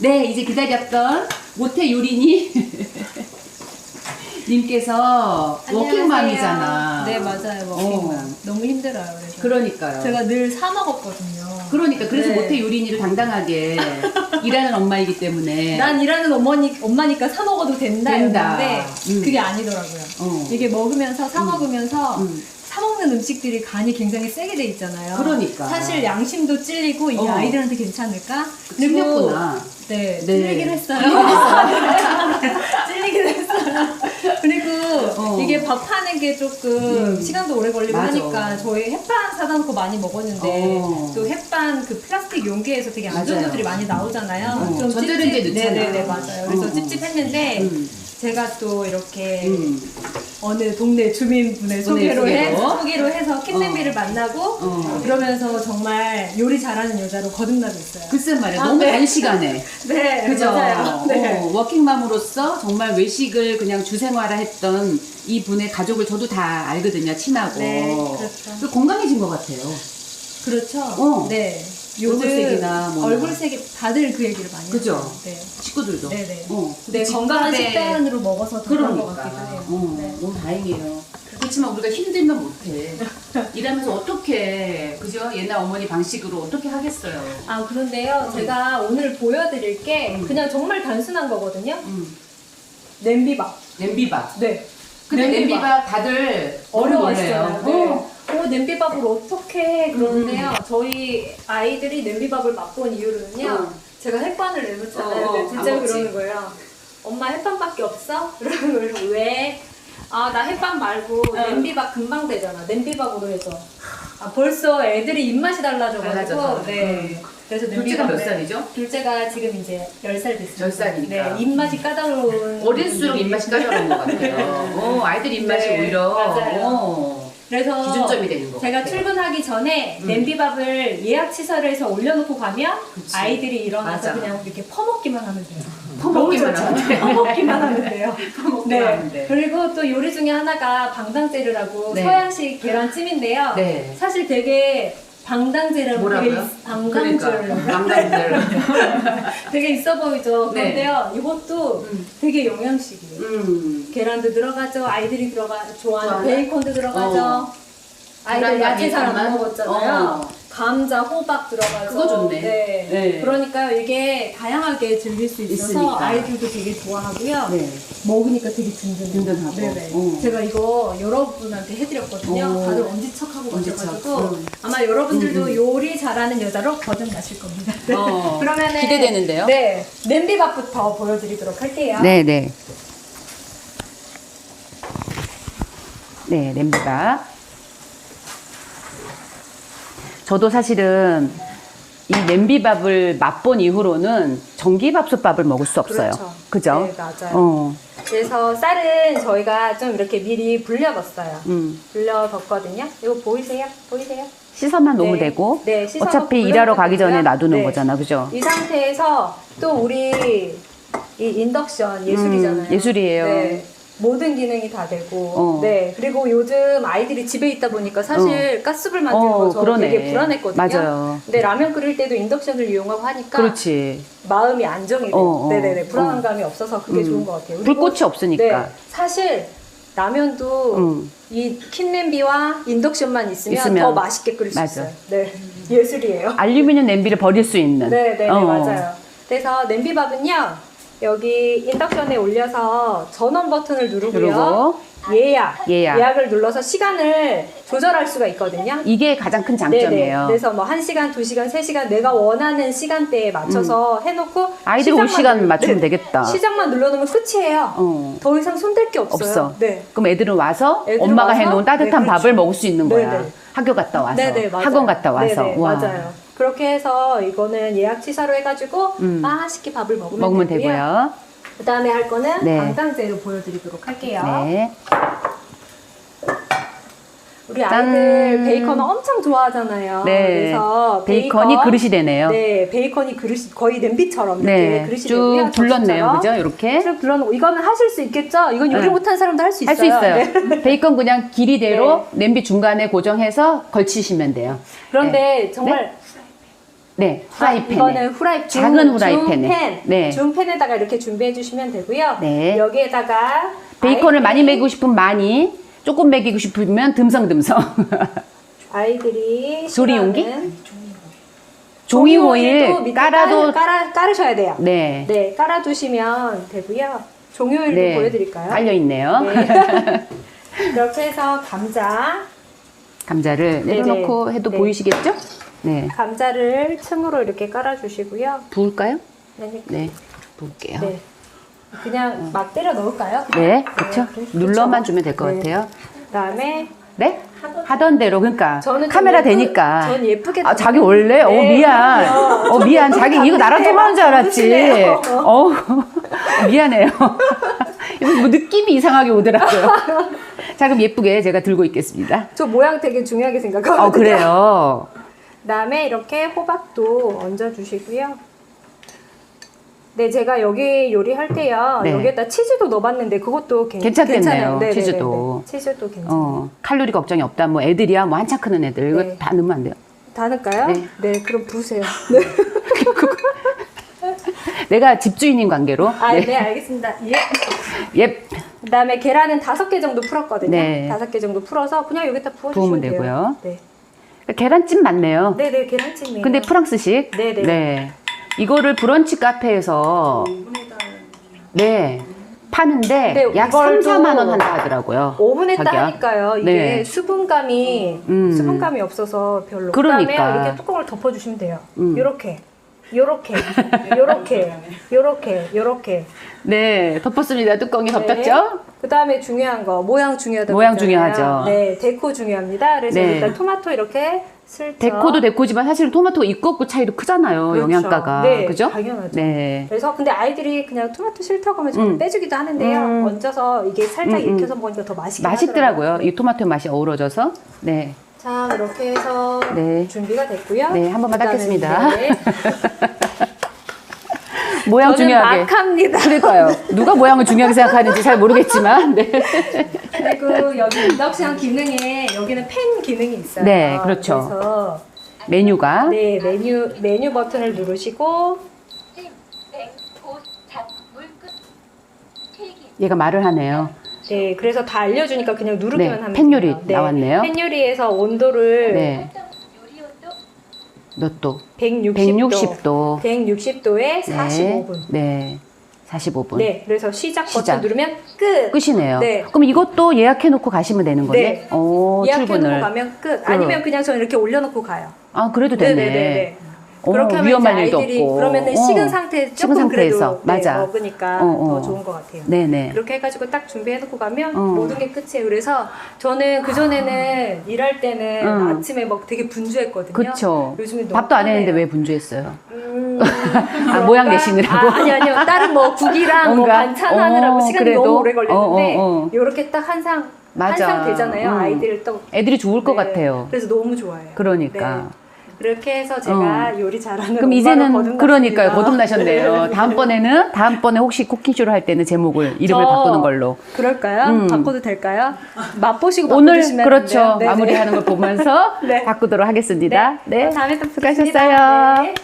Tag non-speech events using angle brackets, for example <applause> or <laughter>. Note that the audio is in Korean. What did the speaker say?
네, 이제 기다렸던 모태 요리니 <laughs> 님께서 워킹맘이잖아. 네 맞아요 워킹맘. 어. 너무 힘들어요. 그래서 그러니까요. 제가 늘 사 먹었거든요. 그러니까 그래서 네. 모태 요리니를 당당하게 <laughs> 일하는 엄마이기 때문에 난 일하는 어머니 엄마니까 사 먹어도 된다, 된다. 이랬는데 음. 그게 아니더라고요. 어. 이게 먹으면서 사 먹으면서 음. 사 먹는 음식들이 간이 굉장히 세게 돼 있잖아요. 그러니까. 사실 양심도 찔리고 이게 어. 아이들한테 괜찮을까? 찔렸구나. 네, 네. 찔리긴 했어요. <laughs> 찔리긴 했어요. 그리고 어. 이게 밥 하는 게 조금 음. 시간도 오래 걸리고 맞아. 하니까 저희 햇반 사다 놓고 많이 먹었는데 어. 또 햇반 그 플라스틱 용기에서 되게 안 좋은 맞아요. 것들이 많이 나오잖아요. 어, 좀 전자레인지에 찝찝- 넣잖아. 네네네 맞아요. 그래서 어, 어. 찝찝했는데 음. 제가 또 이렇게 음. 어느 동네 주민분의 소개로, 소개로. 해, 소개로 해서 kit냄비를 만나고 어. 그러면서 정말 요리 잘하는 여자로 거듭나고 있어요. 글쎄 말이야. 아, 너무 네. 단시간에. <laughs> 네, 그죠? 맞아요. 네. 어, 워킹맘으로서 정말 외식을 그냥 주생활화 했던 이 분의 가족을 저도 다 알거든요. 친하고. 네, 그렇죠. 그리고 건강해진 것 같아요. 그렇죠. 어. 네. 요즘 얼굴색이나 뭐나. 얼굴색이 다들 그 얘기를 많이 그죠? 하죠. 네. 식구들도. 네네. 어. 네, 집밥에- 건강한 식단으로 먹어서 더 그런 것 그러니까. 같기도 해요. 어, 네. 너무 다행이에요. 그렇지만 우리가 힘들면 못해. 일하면서 어떻게, 그죠? 옛날 어머니 방식으로 어떻게 하겠어요. 아 그런데요, 제가 오늘 보여드릴 게 음. 그냥 정말 단순한 거거든요. 음. 냄비밥. 냄비밥. 네. 근데 냄비밥, 다들 어려워하시잖아요. 네. 어. 어, 냄비밥을 어떻게 해? 그러는데요. 저희 아이들이 냄비밥을 맛본 이유로는요. 음. 제가 햇반을 내놓잖아요. 어, 어, 근데 둘째가 안 먹지. 그러는 거예요. 엄마 햇반밖에 없어? <laughs> 거예요. 왜? 아, 나 햇반 말고 냄비밥 금방 되잖아. 냄비밥으로 해서. 아, 벌써 애들이 입맛이 달라져가지고. 달라져서. 네. 그래서 둘째가 몇 살이죠? 둘째가 지금 이제 10살 됐습니다. 10 살이니까. 네, 입맛이 까다로운. 어릴수록 입맛이 까다로운 것 같아요. 어, 아이들 입맛이 네, 오히려 맞아요. 어, 그래서 기준점이 되는 것 제가. 출근하기 전에 음. 냄비밥을 예약 취소해서 올려놓고 가면 그치. 아이들이 일어나서 맞아. 그냥 이렇게 퍼먹기만 하면 돼요. 퍼먹기만 하면 좋죠? 돼. 퍼먹기만 하면 돼요. <laughs> 퍼먹기만 하면 돼. 그리고 또 요리 중에 하나가 방당재료라고 네. 서양식 계란찜인데요. 네. 사실 되게 방당재료라고 되게 뭐라고요? 있- 방당재료 그러니까, 방당들. <laughs> 되게 있어 보이죠. 네. 그런데요, 이것도 음. 되게 영양식이에요. 음. 계란도 들어가죠. 아이들이 들어가 좋아하는 좋아하는? 베이컨도 들어가죠. 어. 아이들 계란과 야채 잘 안 베이컨만? 먹었잖아요. 어. 감자, 호박 들어가죠. 그거 좋네. 네. 네. 그러니까 이게 다양하게 즐길 수 있어서 있으니까. 아이들도 되게 좋아하고요. 네. 먹으니까 되게 든든해요. 든든하고. 네네. 어. 제가 이거 여러분한테 해드렸거든요. 어. 다들 엄지척하고 엄지척. 가셔가지고 음. 아마 여러분들도 음, 음. 요리 잘하는 여자로 거듭나실 겁니다. 어. <laughs> 그러면은 기대되는데요? 네, 냄비밥부터 보여드리도록 할게요. 네, 네. 네, 냄비밥. 저도 사실은 이 냄비밥을 맛본 이후로는 전기밥솥밥을 먹을 수 없어요. 그렇죠. 그죠? 네, 맞아요. 어, 그래서 쌀은 저희가 좀 이렇게 미리 불려뒀어요. 음. 불려뒀거든요. 이거 보이세요? 보이세요? 시선만 놓으면 네. 되고 네, 씻어서 어차피 일하러 가기 전에 되고요. 놔두는 네. 거잖아, 그죠? 이 상태에서 또 우리 이 인덕션 예술이잖아요. 음, 예술이에요. 네. 모든 기능이 다 되고, 어. 네 그리고 요즘 아이들이 집에 있다 보니까 사실 가스불 만드는 어, 거저 그러네. 되게 불안했거든요. 맞아요. 근데 라면 끓일 때도 인덕션을 이용하고 하니까 그렇지. 마음이 안정이 돼요. 어, 어, 네네네 어. 불안한 감이 없어서 그게 음. 좋은 것 같아요. 불꽃이 없으니까. 네, 사실 라면도 음. 이 kit냄비와 인덕션만 있으면, 있으면. 더 맛있게 끓일 수 맞아. 있어요. 네, <laughs> 예술이에요. 알루미늄 냄비를 버릴 수 있는. 네, 네, 네, 어. 맞아요. 그래서 냄비밥은요 여기 인덕션에 올려서 전원 버튼을 누르고요. 그리고 예약, 예약. 을 눌러서 시간을 조절할 수가 있거든요. 이게 가장 큰 네네. 장점이에요. 그래서 뭐 1시간, 2시간, 3시간 내가 원하는 시간대에 맞춰서 해놓고 음. 아이들 올 시간 눌- 맞추면 네. 되겠다. 시작만 눌러놓으면 끝이에요. 어. 더 이상 손댈 게 없어요. 없어. 네. 그럼 애들은 와서 애들은 엄마가 와서? 해놓은 따뜻한 네, 밥을 그렇죠. 먹을 수 있는 거야. 네네. 학교 갔다 와서, 네네. 학원 갔다 와서. 네네, 와. 맞아요. 그렇게 해서 이거는 예약 취사로 해가지고 음. 맛있게 밥을 먹으면, 먹으면 되고요. 되고요. 그 다음에 할 거는 네. 방탄재료 보여드리도록 할게요. 네. 우리 짠. 아이들 베이컨 엄청 좋아하잖아요. 네. 그래서 베이컨이 베이컨, 그릇이 되네요. 네, 베이컨이 그릇이 거의 냄비처럼 이렇게 네. 그릇이 쭉 되고요. 둘렀네요. 그죠? 이렇게. 쭉 둘러놓고 이거는 하실 수 있겠죠? 이건 요리 네. 못하는 사람도 할 수 있어요. 할 수 있어요. 네. <laughs> 베이컨 그냥 길이대로 냄비 중간에 고정해서 걸치시면 돼요. 그런데 정말 네, 후라이팬에. 이거는 후라이 중, 작은 후라이팬에. 중팬. 네. 중팬에다가 이렇게 준비해 주시면 되고요. 네. 여기에다가 베이컨을 많이 먹이고 싶으면 많이, 조금 먹이고 싶으면 듬성듬성. 아이들이 조리용기? 싫어하는 종이 종이호일도 호일 밑에 깔아도 깔아, 깔으셔야 돼요. 네. 네, 깔아두시면 되고요. 종이호일도 네. 보여드릴까요? 깔려 있네요. 네. <laughs> 이렇게 해서 감자, 감자를 내려놓고 해도 네. 보이시겠죠? 네. 감자를 층으로 이렇게 깔아주시고요. 부을까요? 네, 네. 부을게요. 네. 그냥 막 때려 넣을까요? 네, 그렇죠. 그렇죠. 눌러만 주면 될 것 네. 같아요. 그다음에 네? 하던 대로 그러니까 저는 좀 카메라 예쁘- 되니까. 전 예쁘게 아 자기 원래 어 네, 미안. 그럼요. 어 미안 자기 이거 나랑 통화하는 줄 알았지. 어 <laughs> 미안해요. <laughs> 이거 뭐 느낌이 이상하게 오더라고요. <laughs> 자 그럼 예쁘게 제가 들고 있겠습니다. 저 모양 되게 중요하게 생각하거든요. 어 그래요. 그 다음에 이렇게 호박도 얹어 주시고요. 네, 제가 여기 요리할 때요. 네. 여기에다 치즈도 넣어봤는데 그것도 괜, 괜찮겠네요, 괜찮아요. 네, 치즈도. 네, 네. 치즈도 괜찮아요. 어 칼로리 걱정이 없다. 뭐 애들이야 뭐 한참 크는 애들 이거 네. 다 넣으면 안 돼요. 다 넣을까요? 네. 네, 그럼 부으세요. <laughs> 네. <laughs> 내가 집주인인 관계로. 아, 네, 알겠습니다. 예. 예. 그다음에 계란은 다섯 개 정도 풀었거든요. 네. 다섯 개 정도 풀어서 그냥 여기다 부어주시면 부으면 돼요. 되고요. 네, 계란찜 맞네요. 네, 네 계란찜이에요. 근데 프랑스식. 네, 네. 네. 이거를 브런치 카페에서 네. 파는데 네, 약 3, 이걸도 4만 원 한다 하더라고요. 오븐에. 따니까요. 이게 네. 수분감이 음. 수분감이 없어서 별로. 그러니까. 그다음에 이렇게 뚜껑을 덮어주시면 돼요. 음. 요렇게, 요렇게, 요렇게, 요렇게, 요렇게. 네, 덮었습니다. 뚜껑이 덮였죠? 그 다음에 중요한 거 모양 중요하다고 모양. 중요하죠. 네, 데코 중요합니다. 그래서 네. 일단 토마토 이렇게 슬쩍. 데코도 데코지만 사실 토마토가 있고 없고 차이도 크잖아요. 그렇죠. 영양가가. 네, 그죠? 당연하죠. 네. 그래서 근데 아이들이 그냥 토마토 싫다고 하면 저는 음. 빼주기도 하는데요. 음. 얹어서 이게 살짝 음, 음. 익혀서 먹으니까 더 맛있게 맛있더라고요. 하더라고요. 이 토마토 맛이 어우러져서. 네. 자 이렇게 해서 네. 준비가 됐고요. 네, 한 번만 닦겠습니다. 네. <laughs> 모양 저는 중요하게. 막 합니다. 그러니까요. 누가 모양을 중요하게 생각하는지 잘 모르겠지만. 네. 그리고 여기 인덕션 기능에 여기는 펜 기능이 있어요. 네, 그렇죠. 그래서 메뉴가. 네 메뉴 메뉴 버튼을 누르시고 얘가 말을 하네요. 네 그래서 다 알려주니까 그냥 누르기만 네, 하면 펜 요리 돼요. 네, 나왔네요. 펜 요리에서 온도를 네. 몇 도? 160도 160도. 160도에 45분. 네. 45분. 네, 그래서 시작 버튼 시작. 누르면 끝. 끝이네요. 네. 그럼 이것도 예약해 놓고 가시면 되는 거네? 네. 오, 예약해 놓고 출근을. 가면 끝. 아니면 그냥 저는 이렇게 올려놓고 가요. 아, 그래도 되네. 네네네. 어, 그렇게 하면 위험할 일도 아이들이 없고. 그러면은 어. 식은 상태 식은 조금 상태에서. 그래도 네, 맞아. 먹으니까 어, 어. 더 좋은 것 같아요. 네네. 그렇게 해가지고 딱 준비해놓고 가면 어. 모든 게 끝이에요. 그래서 저는 그 전에는 일할 때는 음. 아침에 막 되게 분주했거든요. 그쵸. 요즘에 너무 밥도 안 편해요. 했는데 왜 분주했어요? 음, <laughs> 아, 모양 그런가? 내시느라고? 아, 아니 아니요. 다른 뭐 국이랑 뭐 뭔가? 반찬 하느라고 어, 시간이 그래도? 너무 오래 걸렸는데 어, 어, 어. 딱한상 맞아. 한상 되잖아요. 음. 아이들 또 애들이 좋을 것 네. 같아요. 그래서 너무 좋아요. 그러니까. 네. 그렇게 해서 제가 요리 잘하는 그럼 이제는 거듭났습니다. 그러니까요 거듭나셨네요. 네. 다음번에는 다음번에 혹시 쿠킹쇼를 할 때는 제목을 이름을 저 바꾸는 걸로 그럴까요? 음. 바꿔도 될까요? 맛보시고 오늘 그렇죠 안 돼요? 네네. 마무리하는 걸 보면서 <laughs> 네. 바꾸도록 하겠습니다. 네. 네, 다음에 또 수고하셨어요. 네.